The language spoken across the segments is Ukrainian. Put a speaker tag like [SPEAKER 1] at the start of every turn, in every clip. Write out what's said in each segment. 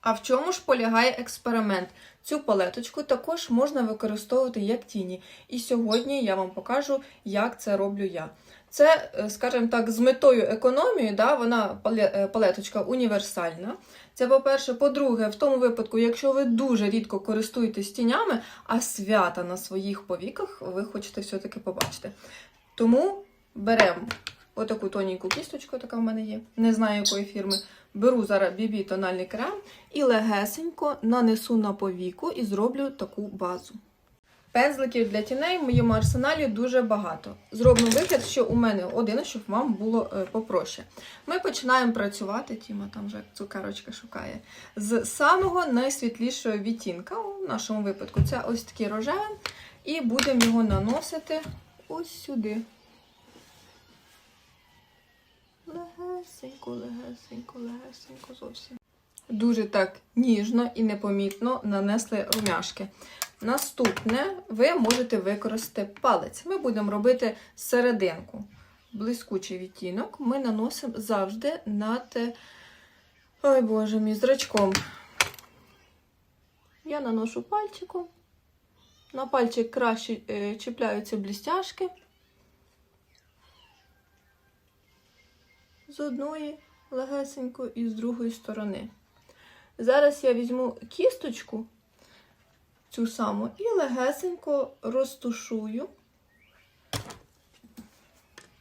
[SPEAKER 1] А в чому ж полягає експеримент? Цю палеточку також можна використовувати як тіні. І сьогодні я вам покажу, як це роблю я. Це, е, скажімо так, з метою економії, да, вона е, палеточка універсальна. Це по-перше. По-друге, в тому випадку, якщо ви дуже рідко користуєтесь тінями, а свята на своїх повіках ви хочете все-таки побачити. Тому беремо отаку тоненьку кісточку, така в мене є, не знаю якої фірми. Беру зараз BB тональний крем і легесенько нанесу на повіку і зроблю таку базу. Пензликів для тіней в моєму арсеналі дуже багато. Зробимо вигляд, що у мене один, щоб вам було е, попроще. Ми починаємо працювати, Тіма там вже цукерочка шукає, з самого найсвітлішого відтінка. У нашому випадку це ось такий рожевий. І будемо його наносити ось сюди. Легесенько, легесенько, легесенько зовсім. Дуже так ніжно і непомітно нанесли румяшки. Наступне ви можете використати палець. Ми будемо робити серединку. Блискучий відтінок ми наносимо завжди над, ой боже мій, зрачком. Я наношу пальчиком. На пальчик краще е, чіпляються блістяшки. З одної легесенько і з другої сторони. Зараз я візьму кісточку цю саму і легесенько розтушую.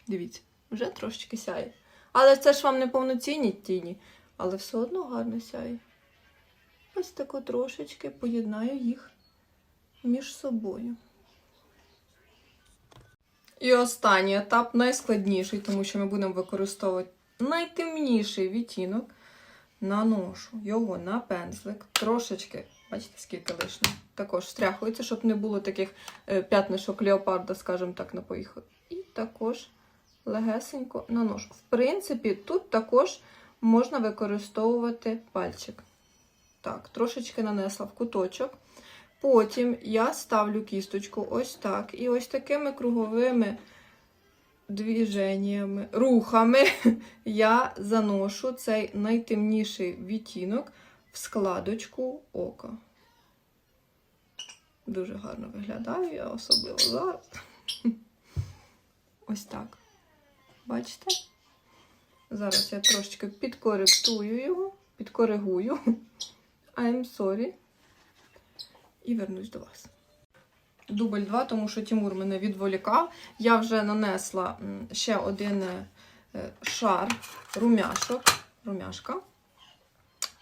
[SPEAKER 1] Дивіться, вже трошечки сяє. Але це ж вам не повноцінні тіні, але все одно гарно сяє. Ось тако трошечки поєднаю їх між собою. І останній етап найскладніший, тому що ми будемо використовувати найтемніший відтінок. Наношу його на пензлик, трошечки, бачите, скільки лишнього, також стряхується, щоб не було таких е, п'ятнишок леопарда, скажімо так, на поїхали. І також легесенько наношу. В принципі, тут також можна використовувати пальчик. Так, трошечки нанесла в куточок. Потім я ставлю кісточку ось так. І ось такими круговими движеннями, рухами я заношу цей найтемніший відтінок в складочку ока. Дуже гарно виглядаю, я особливо зараз. Ось так. Бачите? Зараз я трошечки підкоректую його, підкоригую. I'm sorry. І вернусь до вас дубль 2, тому що Тимур мене відволікав. Я вже нанесла ще один е, шар румяшок, румяшка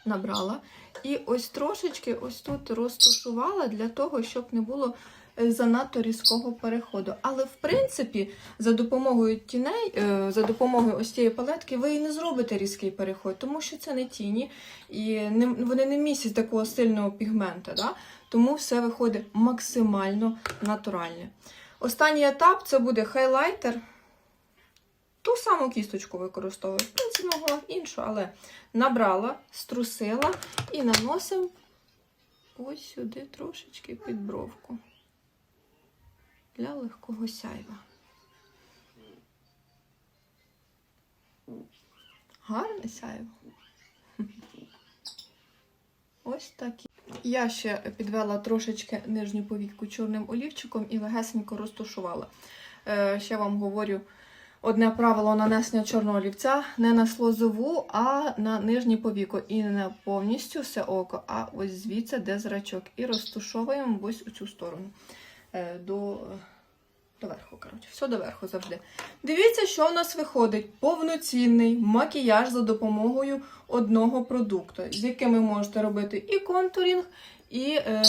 [SPEAKER 1] набрала. І ось трошечки ось тут розтушувала для того, щоб не було е, занадто різкого переходу. Але, в принципі, за допомогою тіней, е, за допомогою ось цієї палетки, ви і не зробите різкий переход, тому що це не тіні, і вони не містять такого сильного пігмента. Да? Тому все виходить максимально натуральне. Останній етап це буде хайлайтер. Ту саму кісточку використовую. В принципі, могла іншу, але набрала, струсила і наносимо ось сюди трошечки під бровку для легкого сяйва. Гарне сяйво. Ось такі. Я ще підвела трошечки нижню повітку чорним олівчиком і легесенько розтушувала. Е, ще вам говорю одне правило нанесення чорного олівця не на слозову, а на нижнє повіко. І не повністю все око, а ось звідси, де зрачок. І розтушовуємо ось у цю сторону. Е, до, доверху, коротше, все доверху завжди. Дивіться, що в нас виходить: повноцінний макіяж за допомогою одного продукту, з яким ви можете робити і контурінг, і е,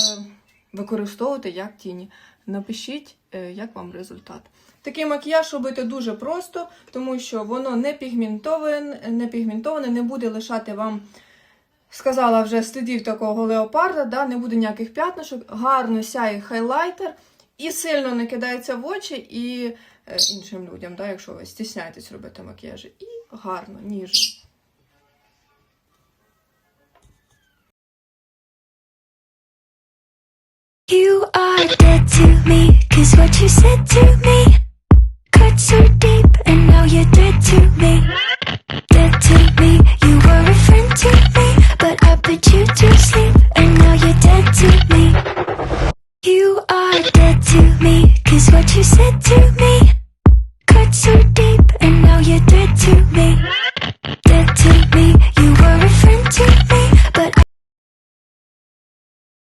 [SPEAKER 1] використовувати як тіні. Напишіть, е, як вам результат. Такий макіяж робити дуже просто, тому що воно не пігментоване, не пігментоване, не буде лишати вам, сказала вже, слідів такого леопарда, да, не буде ніяких п'ятнишок, гарно сяє хайлайтер і сильно не кидається в очі і е, іншим людям, да, якщо ви стісняєтесь робити макіяжі. І гарно, ніжно.
[SPEAKER 2] You are dead to me, cause what you said to me cut so deep, and now you're dead to me.